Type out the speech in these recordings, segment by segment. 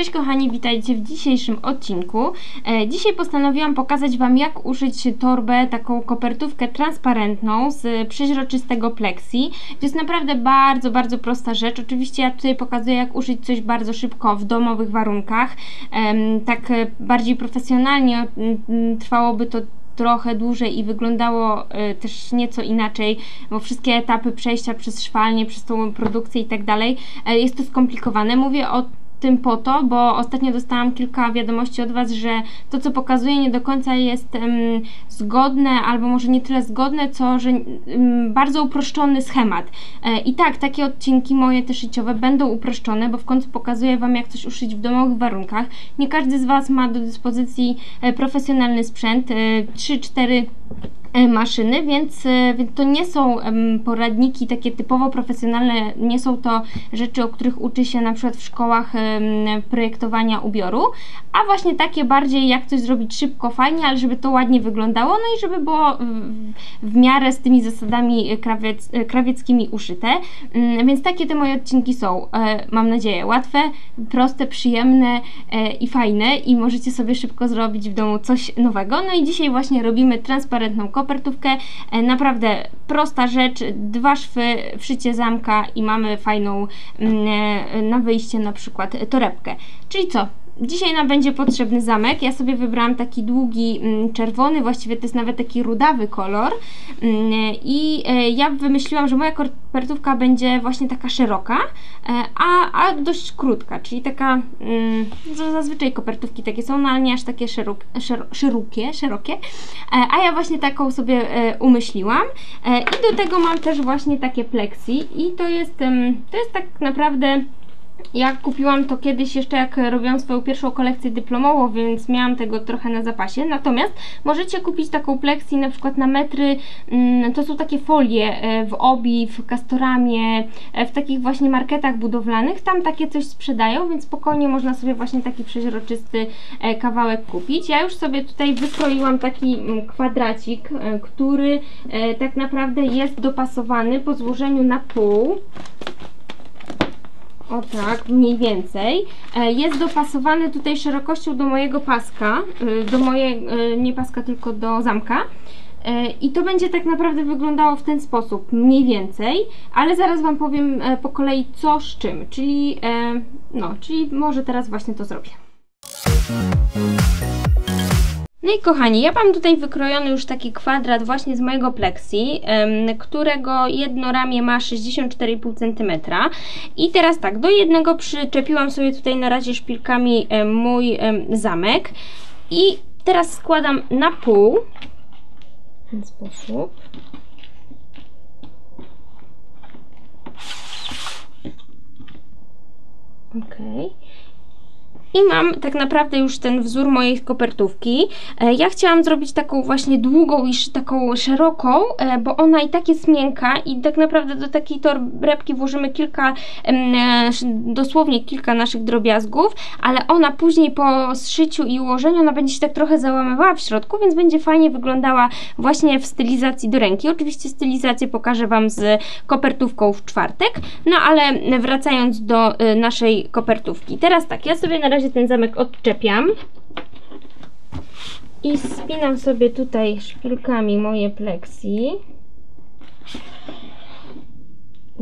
Cześć kochani, witajcie w dzisiejszym odcinku. E, dzisiaj postanowiłam pokazać Wam jak uszyć torbę, taką kopertówkę transparentną z przeźroczystego plexi. To jest naprawdę bardzo, bardzo prosta rzecz. Oczywiście ja tutaj pokazuję jak uszyć coś bardzo szybko w domowych warunkach. E, tak e, bardziej profesjonalnie mm, trwałoby to trochę dłużej i wyglądało y, też nieco inaczej, bo wszystkie etapy przejścia przez szwalnię, przez tą produkcję i tak dalej, y, jest to skomplikowane. Mówię o tym po to, bo ostatnio dostałam kilka wiadomości od Was, że to, co pokazuję, nie do końca jest um, zgodne, albo może nie tyle zgodne, co że um, bardzo uproszczony schemat. E, I tak, takie odcinki moje te szyciowe będą uproszczone, bo w końcu pokazuję Wam, jak coś uszyć w domowych warunkach. Nie każdy z Was ma do dyspozycji e, profesjonalny sprzęt, e, 3-4 E, maszyny, więc, e, więc to nie są poradniki takie typowo profesjonalne, nie są to rzeczy, o których uczy się na przykład w szkołach projektowania ubioru, a właśnie takie bardziej jak coś zrobić szybko, fajnie, ale żeby to ładnie wyglądało, no i żeby było w, miarę z tymi zasadami krawiec, krawieckimi uszyte, mm, więc takie te moje odcinki są, e, mam nadzieję, łatwe, proste, przyjemne i fajne i możecie sobie szybko zrobić w domu coś nowego, no i dzisiaj właśnie robimy transparentną kopertówkę. E, naprawdę prosta rzecz, dwa szwy, wszycie zamka i mamy fajną mm, e, na wyjście na przykład torebkę. Czyli co? Dzisiaj nam będzie potrzebny zamek. Ja sobie wybrałam taki długi mm, czerwony, właściwie to jest nawet taki rudawy kolor. Mm, I e, ja wymyśliłam, że moja kopertówka będzie właśnie taka szeroka, e, a, a dość krótka, czyli taka, mm, zazwyczaj kopertówki takie są, no ale nie aż takie szerok, szer, szerokie, szerokie. E, a ja właśnie taką sobie umyśliłam. I do tego mam też właśnie takie plexi i to jest, to jest tak naprawdę ja kupiłam to kiedyś jeszcze jak robiłam swoją pierwszą kolekcję dyplomową, więc miałam tego trochę na zapasie. Natomiast możecie kupić taką plexi na przykład na metry, mm, to są takie folie e, w Obi, w Castoramie, e, w takich właśnie marketach budowlanych. Tam takie coś sprzedają, więc spokojnie można sobie właśnie taki przeźroczysty e, kawałek kupić. Ja już sobie tutaj wykroiłam taki mm, kwadracik, który tak naprawdę jest dopasowany po złożeniu na pół o tak, mniej więcej. E, jest dopasowany tutaj szerokością do mojego paska, e, do mojej, e, nie paska, tylko do zamka. I to będzie tak naprawdę wyglądało w ten sposób, mniej więcej, ale zaraz Wam powiem po kolei co z czym, czyli, no, czyli może teraz właśnie to zrobię. No i kochani, ja mam tutaj wykrojony już taki kwadrat właśnie z mojego plexi, którego jedno ramię ma 64,5 cm. I teraz tak, do jednego przyczepiłam sobie tutaj na razie szpilkami mój zamek i teraz składam na pół w ten sposób. Okej. Okay i mam tak naprawdę już ten wzór mojej kopertówki. E, ja chciałam zrobić taką właśnie długą i taką szeroką, e, bo ona i tak jest miękka i tak naprawdę do takiej torebki włożymy kilka, e, dosłownie kilka naszych drobiazgów, ale ona później po zszyciu i ułożeniu, ona będzie się tak trochę załamywała w środku, więc będzie fajnie wyglądała właśnie w stylizacji do ręki. Oczywiście stylizację pokażę Wam z kopertówką w czwartek, no ale wracając do naszej kopertówki. Teraz tak, ja sobie na razie razie ten zamek odczepiam. I spinam sobie tutaj szpilkami moje pleksi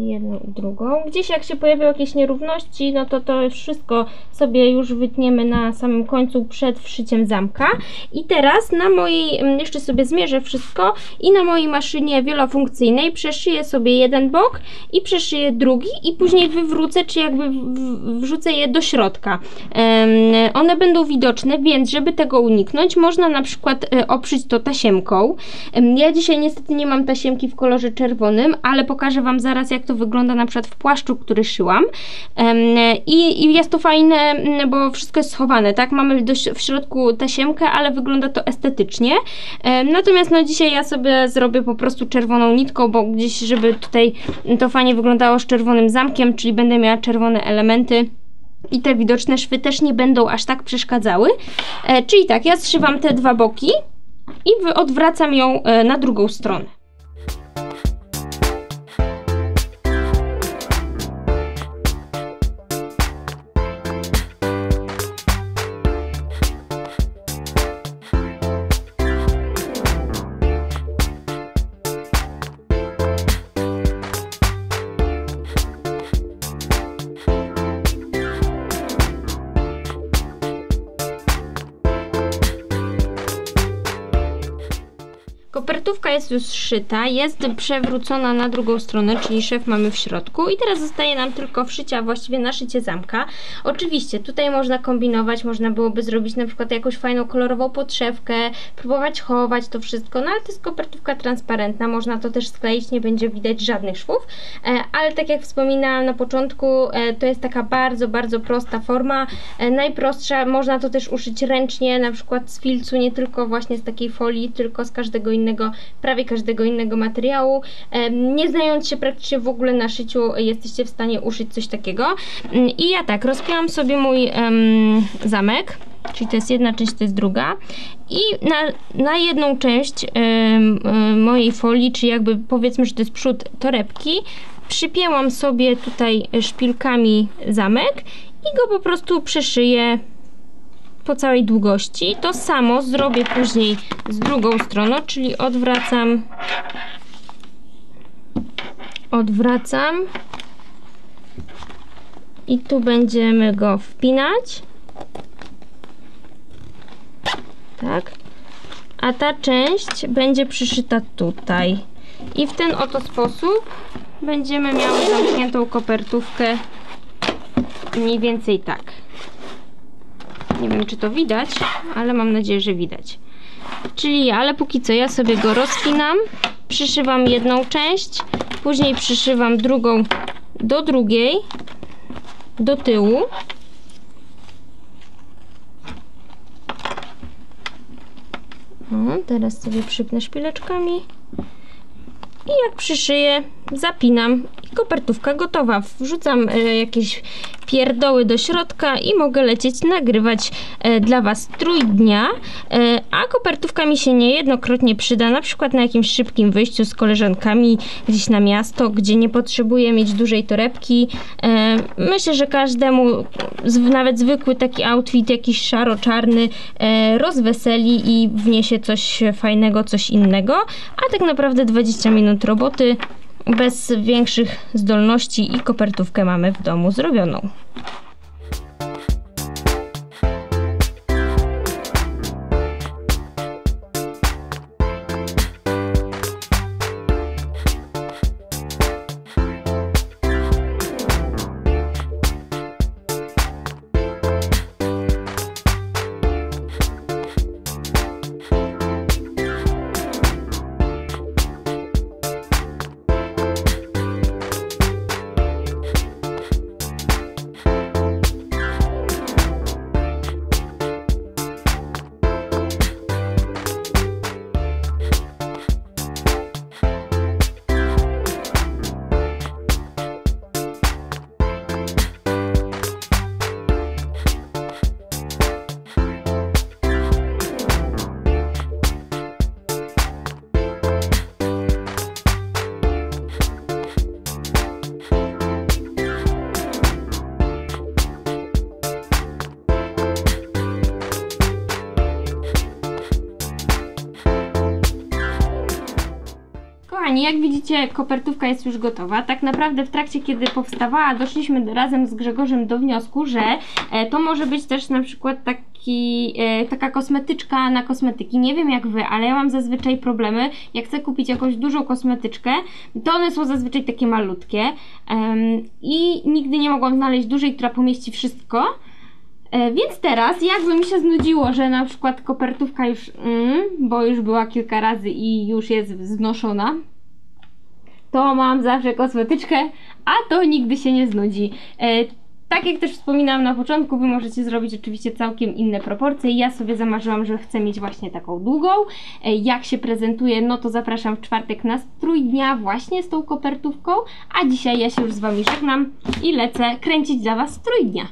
jedną i drugą. Gdzieś jak się pojawią jakieś nierówności, no to to wszystko sobie już wytniemy na samym końcu przed wszyciem zamka. I teraz na mojej, mm, jeszcze sobie zmierzę wszystko i na mojej maszynie wielofunkcyjnej przeszyję sobie jeden bok i przeszyję drugi i później wywrócę, czy jakby wrzucę je do środka. one będą widoczne, więc żeby tego uniknąć, można na przykład e, oprzeć to tasiemką. ja dzisiaj niestety nie mam tasiemki w kolorze czerwonym, ale pokażę Wam zaraz jak to wygląda na przykład w płaszczu, który szyłam. I, i jest to fajne, mm, bo wszystko jest schowane, tak? Mamy dość w środku tasiemkę, ale wygląda to estetycznie. Natomiast no dzisiaj ja sobie zrobię po prostu czerwoną nitką, bo gdzieś, żeby tutaj to fajnie wyglądało z czerwonym zamkiem, czyli będę miała czerwone elementy i te widoczne szwy też nie będą aż tak przeszkadzały. E, czyli tak, ja zszywam te dwa boki i odwracam ją e, na drugą stronę. Kopertówka jest już zszyta, jest przewrócona na drugą stronę, czyli szef mamy w środku. I teraz zostaje nam tylko wszycie, a właściwie naszycie zamka. Oczywiście tutaj można kombinować, można byłoby zrobić na przykład jakąś fajną kolorową podszewkę, próbować chować to wszystko, no ale to jest kopertówka transparentna, można to też skleić, nie będzie widać żadnych szwów, e, ale tak jak wspominałam na początku, e, to jest taka bardzo, bardzo prosta forma, e, najprostsza, można to też uszyć ręcznie, na przykład z filcu, nie tylko właśnie z takiej folii, tylko z każdego innego, prawie każdego innego materiału. Nie znając się praktycznie w ogóle na szyciu, jesteście w stanie uszyć coś takiego. Mm, I ja tak, rozpiłam sobie mój um, zamek, czyli to jest jedna część, to jest druga. I na, na jedną część mojej folii, czy jakby powiedzmy, że to jest przód torebki, przypięłam sobie tutaj szpilkami zamek i go po prostu przeszyję po całej długości. To samo zrobię później z drugą stroną, czyli odwracam odwracam. I tu będziemy go wpinać. Tak. A ta część będzie przyszyta tutaj. I w ten oto sposób będziemy miały zamkniętą kopertówkę mniej więcej tak nie wiem, czy to widać, ale mam nadzieję, że widać. Czyli, ale póki co ja sobie go rozpinam, przyszywam jedną część, później przyszywam drugą do drugiej, do tyłu. O, teraz sobie przypnę szpileczkami. I jak przyszyję, zapinam kopertówka gotowa. Wrzucam e, jakieś pierdoły do środka i mogę lecieć nagrywać e, dla Was trójdnia, e, a kopertówka mi się niejednokrotnie przyda, na przykład na jakimś szybkim wyjściu z koleżankami gdzieś na miasto, gdzie nie potrzebuję mieć dużej torebki. Myślę, że każdemu nawet zwykły taki outfit, jakiś szaro-czarny rozweseli i wniesie coś fajnego, coś innego, a tak naprawdę 20 minut roboty bez większych zdolności i kopertówkę mamy w domu zrobioną. Kochani, jak widzicie kopertówka jest już gotowa. Tak naprawdę w trakcie kiedy powstawała doszliśmy razem z Grzegorzem do wniosku, że e, to może być też na przykład taki, e, taka kosmetyczka na kosmetyki. Nie wiem jak wy, ale ja mam zazwyczaj problemy. Jak chcę kupić jakąś dużą kosmetyczkę, to one są zazwyczaj takie malutkie i nigdy nie mogłam znaleźć dużej, która pomieści wszystko. E, więc teraz, jakby mi się znudziło, że na przykład kopertówka już, mm, bo już była kilka razy i już jest znoszona, to mam zawsze kosmetyczkę, a to nigdy się nie znudzi. E, tak jak też wspominałam na początku, Wy możecie zrobić oczywiście całkiem inne proporcje. Ja sobie zamarzyłam, że chcę mieć właśnie taką długą. E, jak się prezentuje, no to zapraszam w czwartek na strój dnia właśnie z tą kopertówką. A dzisiaj ja się już z Wami żegnam i lecę kręcić dla Was strój dnia.